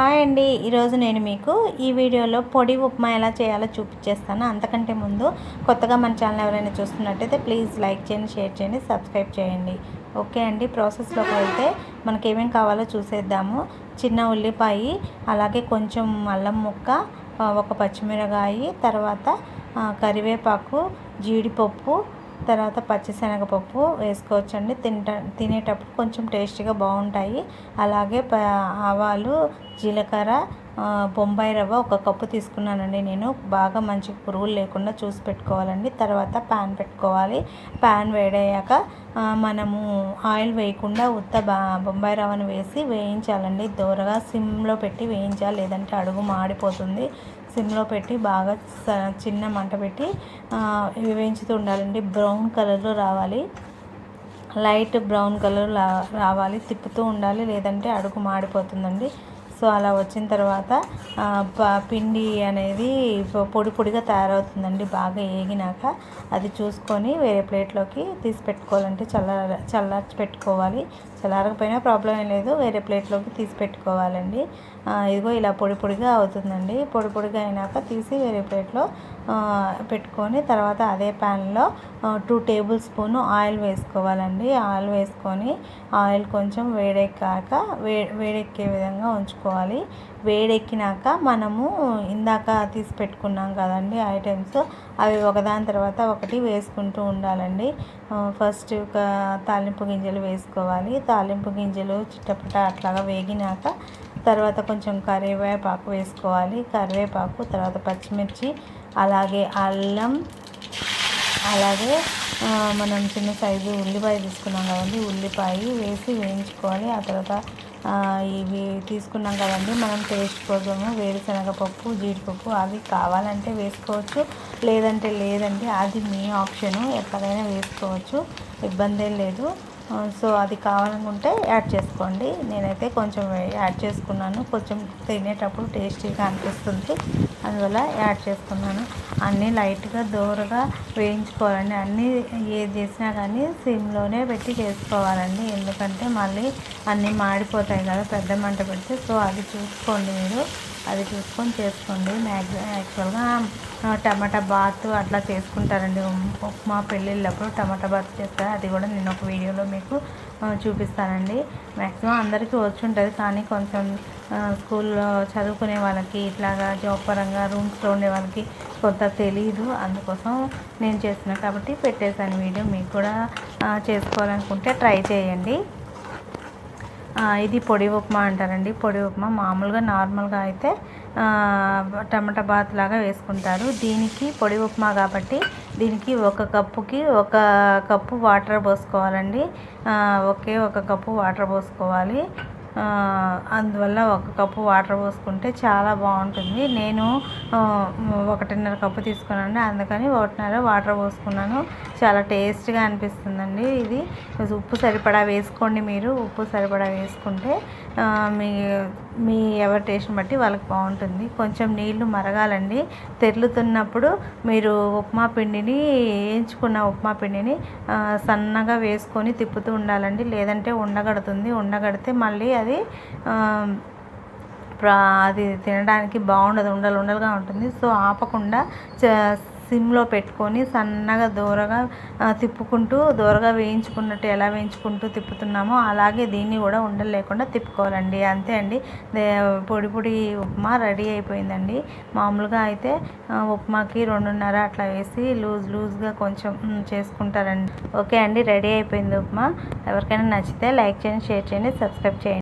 Hi అండి. ఈరోజు నేను మీకు ఈ వీడియోలో పొడి ఉప్మా ఎలా చేయాలో చూపించేస్తాను. అంతకంటే ముందు కొత్తగా మన ఛానల్ ఎవరైనా చూస్తున్నట్టయితే ప్లీజ్ లైక్ చేయండి షేర్ చేయండి సబ్స్క్రైబ్ చేయండి. ఓకే అండి ప్రాసెస్లోకి వెళ్తే మనకి ఏమేమి కావాలో చూసేద్దాము. చిన్న ఉల్లిపాయ అలాగే కొంచెం అల్లం ముక్క ఒక పచ్చిమిరకాయ తర్వాత కరివేపాకు జీడిపప్పు తర్వాత పచ్చిశనగపప్పు వేసుకోవచ్చండి. తింట తినేటప్పుడు కొంచెం టేస్టీగా బాగుంటాయి. అలాగే ఆవాలు జీలకర్ర బొంబాయి రవ్వ ఒక కప్పు తీసుకున్నానండి నేను. బాగా మంచి పురుగులు లేకుండా చూసి పెట్టుకోవాలండి. తర్వాత ప్యాన్ పెట్టుకోవాలి. ప్యాన్ వేడయ్యాక మనము ఆయిల్ వేయకుండా ఉత్త బా బొంబాయి రవ్వను వేసి వేయించాలండి. దూరగా సిమ్లో పెట్టి వేయించాలి. లేదంటే అడుగు మాడిపోతుంది. సిమ్లో పెట్టి బాగా చిన్న మంట పెట్టి వేయించుతూ ఉండాలండి. బ్రౌన్ కలర్లో రావాలి. లైట్ బ్రౌన్ కలర్ రావాలి. తిప్పుతూ ఉండాలి. లేదంటే అడుగు మాడిపోతుందండి. సో అలా వచ్చిన తర్వాత పిండి అనేది పొడి పొడిగా తయారవుతుందండి. బాగా ఏగినాక అది చూసుకొని వేరే ప్లేట్లోకి తీసి పెట్టుకోవాలంటే చల్ల చల్లార్చి పెట్టుకోవాలి. చల్లారకపోయినా ప్రాబ్లం ఏం లేదు. వేరే ప్లేట్లోకి తీసి పెట్టుకోవాలండి. ఇదిగో ఇలా పొడి పొడిగా అవుతుందండి. పొడి పొడిగా అయినాక తీసి వేరే ప్లేట్లో పెట్టుకొని తర్వాత అదే ప్యాన్లో టూ టేబుల్ స్పూన్ ఆయిల్ వేసుకోవాలండి. ఆయిల్ వేసుకొని ఆయిల్ కొంచెం వేడెక్కాక వే వేడెక్కే విధంగా ఉంచుకోవాలి వేడెక్కినాక మనము ఇందాక తీసి పెట్టుకున్నాం కదండి ఐటమ్స్. అవి ఒకదాని తర్వాత ఒకటి వేసుకుంటూ ఉండాలండి. ఫస్ట్ ఒక తాలింపు గింజలు వేసుకోవాలి. తాలింపు గింజలు చిట్టపట అట్లాగా వేగినాక తర్వాత కొంచెం కరివేపాకు వేసుకోవాలి. కరివేపాకు తర్వాత పచ్చిమిర్చి అలాగే అల్లం అలాగే మనం చిన్న సైజు ఉల్లిపాయ తీసుకున్నాం కదండి. ఉల్లిపాయ వేసి వేయించుకోవాలి. ఆ తర్వాత ఇవి తీసుకున్నాం కదండి. మనం టేస్ట్ కోసము వేరుశనగపప్పు జీడిపప్పు అవి కావాలంటే వేసుకోవచ్చు. లేదంటే లేదండి అది మీ ఆప్షను. ఎక్కడైనా వేసుకోవచ్చు. ఇబ్బంది లేదు. సో అది కావాలనుకుంటే యాడ్ చేసుకోండి. నేనైతే కొంచెం యాడ్ చేసుకున్నాను. కొంచెం తినేటప్పుడు టేస్టీగా అనిపిస్తుంది. అందువల్ల యాడ్ చేసుకున్నాను. అన్నీ లైట్గా దూరగా వేయించుకోవాలండి. అన్నీ ఏది చేసినా కానీ సిమ్లోనే పెట్టి చేసుకోవాలండి. ఎందుకంటే మళ్ళీ అన్నీ మాడిపోతాయి కదా పెద్ద మంట పెడితే. సో అది చూసుకోండి మీరు. అది చూసుకొని చేసుకోండి. మ్యాక్సిమం యాక్చువల్గా టమాటా బాత్ అట్లా చేసుకుంటారండి. ఉప్మా పెళ్ళిళ్ళప్పుడు టమాటా బాత్ చేస్తారు అది కూడా నేను ఒక వీడియోలో మీకు చూపిస్తానండి. మ్యాక్సిమం అందరికీ వచ్చి ఉంటుంది కానీ కొంచెం స్కూల్లో చదువుకునే వాళ్ళకి ఇట్లాగా జాబ్ పరంగా రూమ్స్లో ఉండే వాళ్ళకి కొంత తెలియదు అందుకోసం నేను చేస్తున్నాను కాబట్టి పెట్టేశాను వీడియో. మీకు కూడా చేసుకోవాలనుకుంటే ట్రై చేయండి. ఇది పొడి ఉప్మా అంటారండి. పొడి ఉప్మా మామూలుగా నార్మల్గా అయితే టమాటా బాత్ లాగా వేసుకుంటారు. దీనికి పొడి ఉప్మా కాబట్టి దీనికి ఒక కప్పుకి ఒక కప్పు వాటర్ పోసుకోవాలండి. ఒకే ఒక కప్పు వాటర్ పోసుకోవాలి. అందువల్ల ఒక కప్పు వాటర్ పోసుకుంటే చాలా బాగుంటుంది. నేను ఒకటిన్నర కప్పు తీసుకున్నాను. అందుకని ఒకటిన్నర వాటర్ పోసుకున్నాను. చాలా టేస్ట్గా అనిపిస్తుందండి ఇది. ఉప్పు సరిపడా వేసుకోండి మీరు. ఉప్పు సరిపడా వేసుకుంటే మీ మీ ఎవరి టేస్ట్ని బట్టి వాళ్ళకి బాగుంటుంది. కొంచెం నీళ్ళు మరగాలండి. తెరులుతున్నప్పుడు మీరు ఉప్మా పిండిని వేయించుకున్న ఉప్మా పిండిని సన్నగా వేసుకొని తిప్పుతూ ఉండాలండి. లేదంటే ఉండగడుతుంది. ఉండగడితే మళ్ళీ అది అది తినడానికి బాగుండదు. ఉండలు ఉండలుగా ఉంటుంది. సో ఆపకుండా సిమ్లో పెట్టుకొని సన్నగా దూరగా తిప్పుకుంటూ దూరగా వేయించుకున్నట్టు ఎలా వేయించుకుంటూ తిప్పుతున్నామో అలాగే దీన్ని కూడా ఉండలు లేకుండా తిప్పుకోవాలండి. అంతే అండి. పొడి పొడి ఉప్మా రెడీ అయిపోయిందండి. మామూలుగా అయితే ఉప్మాకి రెండున్నర అట్లా వేసి లూజ్ లూజ్గా కొంచెం చేసుకుంటారండి. ఓకే అండి. రెడీ అయిపోయింది ఉప్మా. ఎవరికైనా నచ్చితే లైక్ చేయండి షేర్ చేయండి సబ్స్క్రైబ్ చేయండి.